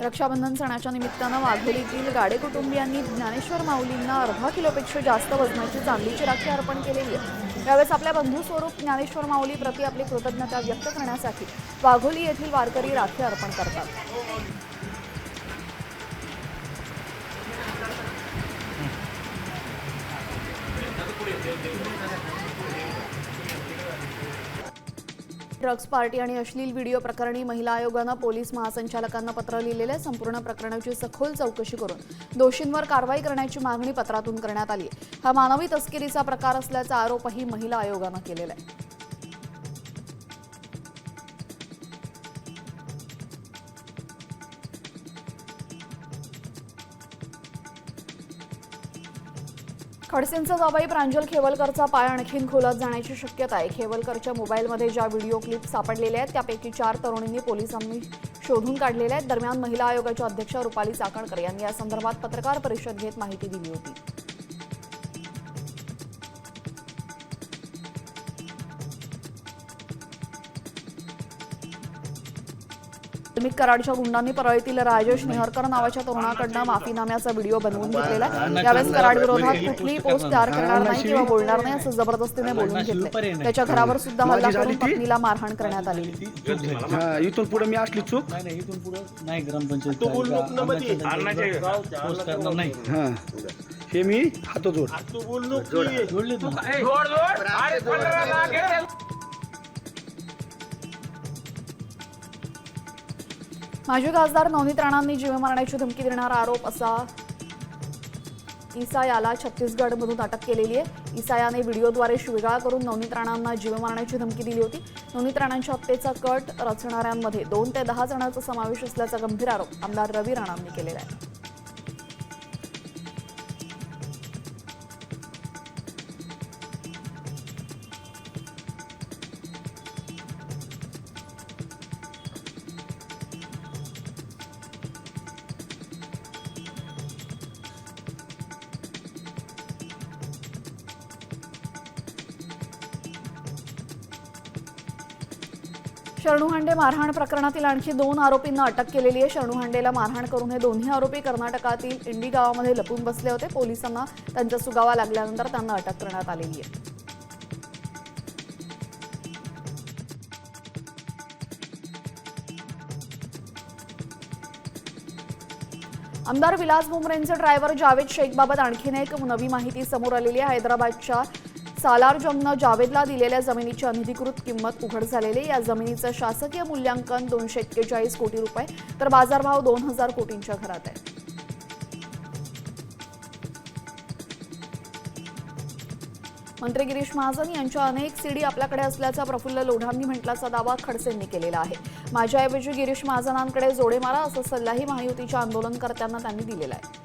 रक्षाबंधन सणाच्या निमित्तानं वाघोलीतील गाडे कुटुंबियांनी ज्ञानेश्वर माऊलींना अर्धा किलोपेक्षा जास्त वजनाची चांदीची राखी अर्पण केलेली आहे. यावेळेस आपल्या बंधू स्वरूप ज्ञानेश्वर माऊली प्रति आपली कृतज्ञता व्यक्त करण्यासाठी वाघोली येथील वारकरी राखी अर्पण करतात. ड्रग्ज पार्टी आणि अश्लील व्हिडिओ प्रकरणी महिला आयोगानं पोलीस महासंचालकांना पत्र लिहिलेलं आहे संपूर्ण प्रकरणाची सखोल चौकशी करून दोषींवर कारवाई करण्याची मागणी पत्रातून करण्यात आली हा मानवी तस्करीचा प्रकार असल्याचा आरोपही महिला आयोगानं केलेला आहे. खडसेंचा जाबाई प्रांजल खेवलकरचा पाय आणखीन खोलात जाण्याची शक्यता आहे. खेवलकरच्या मोबाईलमध्ये ज्या व्हिडिओ क्लिप सापडलेल्या आहेत त्यापैकी चार तरुणींनी पोलिसांनी शोधून काढलेल्या आहेत. दरम्यान महिला आयोगाच्या अध्यक्ष रुपाली चाकणकर यांनी या संदर्भात पत्रकार परिषद घेत माहिती दिली होती. वाल्मिक कराडच्या गुंडांनी परळीतील राजेश नेहरकर नावाच्या तरुणाकडनं माफीनाम्याचा व्हिडिओ बनवून घेतलेला आहे. यावेळेस कराड विरोधात कुठलीही पोस्ट तयार करणार नाही किंवा बोलणार नाही असं जबरदस्तीने बोलून घेतले त्याच्या घरावर सुद्धा हल्ला करून पत्नीला मारहाण करण्यात आली. हा इथून पुढे मी असली चूक. नाही नाही इथून पुढं नाही ग्रामपंचायत पोस्ट करणार नाही. हा. हे मी हात जोड माजी खासदार नवनीत राणांनी जीव मारण्याची धमकी देणारा आरोप असा ईसा याला छत्तीसगडमधून अटक केलेली आहे. ईसा याने व्हिडिओद्वारे शिवेगाळ करून नवनीत राणांना जीव मारण्याची धमकी दिली होती. नवनीत राणांच्या हत्येचा कट रचणाऱ्यांमध्ये दोन ते दहा जणांचा समावेश असल्याचा गंभीर आरोप आमदार रवी राणांनी केलेला आहे. शरणू हांडे मारहाण प्रकरणातील आणखी दोन आरोपींना अटक केलेली आहे. शरणू हांडेला मारहाण करून हे दोन्ही आरोपी कर्नाटकातील इंडी गावामध्ये लपून बसले होते. पोलिसांना त्यांचा सुगावा लागल्यानंतर त्यांना अटक करण्यात आलेली आहे. आमदार विलास बुमरेंचे ड्रायव्हर जावेद शेखबाबत आणखीन एक नवी माहिती समोर आलेली आहे. हैदराबादच्या सालार सालारजंगनं जावेदला दिलेल्या जमिनीची अनधिकृत किंमत उघड झालेली या जमिनीचं शासकीय मूल्यांकन दोनशे एक्केचाळीस कोटी रुपये तर बाजारभाव दोन हजार कोटींच्या घरात आहे. मंत्री गिरीश महाजन यांच्या अनेक सीडी आपल्याकडे असल्याचा प्रफुल्ल लोढांनी म्हटल्याचा दावा खडसेंनी केलेला आहे. माझ्याऐवजी गिरीश महाजनांकडे जोडे मारा असा सल्लाही महायुतीच्या आंदोलनकर्त्यांना त्यांनी दिलेला आहे.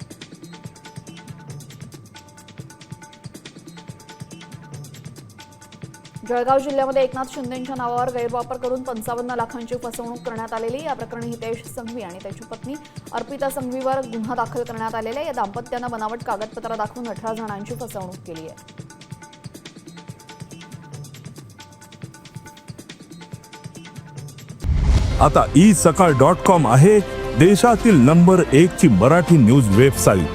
जळगाव जिल्ह्यामध्ये एकनाथ शिंदेच्या नावावर गैरवापर करून पंचावन्न लाखांची फसवणूक करण्यात आलेली या प्रकरणी हितेश संघवी आणि त्याची पत्नी अर्पिता संघवीवर गुन्हा दाखल करण्यात आलेला आहे. या दाम्पत्यानं बनावट कागदपत्र दाखवून अठरा जणांची फसवणूक केली आहे. आता ई सकाळ डॉट कॉम आहे देशातील नंबर एक ची मराठी न्यूज वेबसाईट.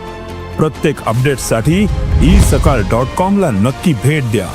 प्रत्येक अपडेटसाठी ई सकाळ डॉट कॉम ला नक्की भेट द्या.